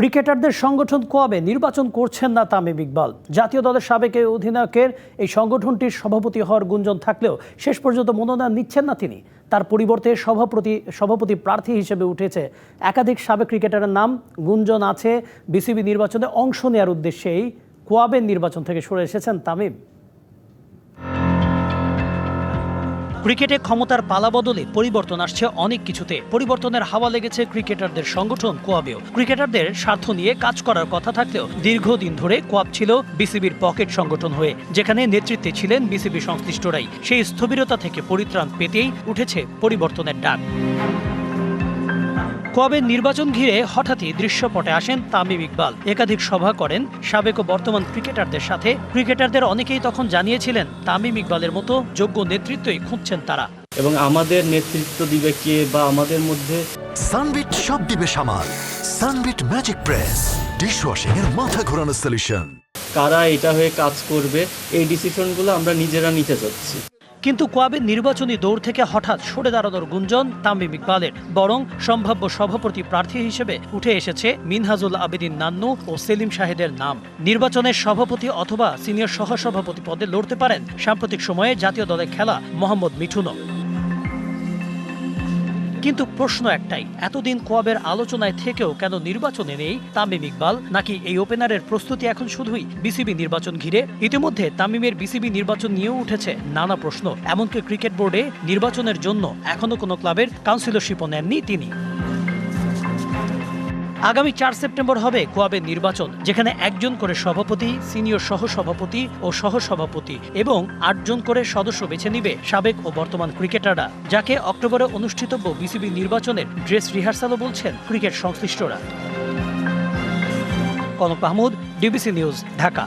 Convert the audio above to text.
ক্রিকেটারদের সংগঠন কোয়াবে নির্বাচন করছেন না তামিম ইকবাল। জাতীয় দলের সাবেক এই অধিনায়কের এই সংগঠনটির সভাপতি হওয়ার গুঞ্জন থাকলেও শেষ পর্যন্ত মনোনয়ন নিচ্ছেন না তিনি। তার পরিবর্তে সভাপতি সভাপতি প্রার্থী হিসেবে উঠেছে একাধিক সাবেক ক্রিকেটারের নাম। গুঞ্জন আছে বিসিবি নির্বাচনে অংশ নেওয়ার উদ্দেশ্যেই কোয়াবের নির্বাচন থেকে সরে এসেছেন তামিম। ক্রিকেটে ক্ষমতার পালাবদলে পরিবর্তন আসছে অনেক কিছুতে। পরিবর্তনের হাওয়া লেগেছে ক্রিকেটারদের সংগঠন কোয়াবেও। ক্রিকেটারদের স্বার্থ নিয়ে কাজ করার কথা থাকলেও দীর্ঘদিন ধরে কোয়াব ছিল বিসিবির পকেট সংগঠন হয়ে, যেখানে নেতৃত্বে ছিলেন বিসিবি সংশ্লিষ্টরাই। সেই স্থবিরতা থেকে পরিত্রাণ পেতেই উঠেছে পরিবর্তনের ডাক। কোয়াবের নির্বাচন ঘিরে হঠাৎই দৃশ্যপটে আসেন তামিম ইকবাল। একাধিক সভা করেন সাবেক ও বর্তমান ক্রিকেটারদের সাথে। ক্রিকেটারদের অনেকেই তখন জানিয়েছিলেন তামিম ইকবালের মতো যোগ্য নেতৃত্বই খুঁজছেন তারা। এবং আমাদের নেতৃত্ব দিবে কে বা আমাদের মধ্যে? সানবিট সব দিবে সামাল। সানবিট ম্যাজিক প্রেস ডিশওয়াশিং এর মাথা ঘোরানো সলিউশন কারা এটা হয়ে কাজ করবে এই ডিসিশনগুলো আমরা নিজেরা নিতে চাচ্ছি কিন্তু কোয়াবের নির্বাচনী দৌড় থেকে হঠাৎ সরে দাঁড়ানোর গুঞ্জন তামিম ইকবালের, বরং সম্ভাব্য সভাপতি প্রার্থী হিসেবে উঠে এসেছে মিনহাজুল আবেদিন নান্নু ও সেলিম শাহেদের নাম। নির্বাচনের সভাপতি অথবা সিনিয়র সহসভাপতি পদে লড়তে পারেন সাম্প্রতিক সময়ে জাতীয় দলে খেলা মোহাম্মদ মিঠুনও। কিন্তু প্রশ্ন একটাই, এতদিন কোয়াবের আলোচনায় থেকেও কেন নির্বাচনে নেই তামিম ইকবাল? নাকি এই ওপেনারের প্রস্তুতি এখন শুধুই বিসিবি নির্বাচন ঘিরে? ইতিমধ্যে তামিমের বিসিবি নির্বাচন নিয়েও উঠেছে নানা প্রশ্ন। এমনকি ক্রিকেট বোর্ডে নির্বাচনের জন্য এখনও কোনো ক্লাবের কাউন্সিলরশিপও নেননি তিনি। আগামী চার সেপ্টেম্বর হবে কোয়াবের নির্বাচন, যেখানে একজন করে সভাপতি, সিনিয়র সহসভাপতি ও সহসভাপতি এবং আটজন করে সদস্য বেছে নিবে সাবেক ও বর্তমান ক্রিকেটাররা, যাকে অক্টোবরে অনুষ্ঠিতব্য বিসিবি নির্বাচনের ড্রেস রিহার্সালও বলছেন ক্রিকেট সংশ্লিষ্টরা। Konok Mahmud, DBC news, Dhaka.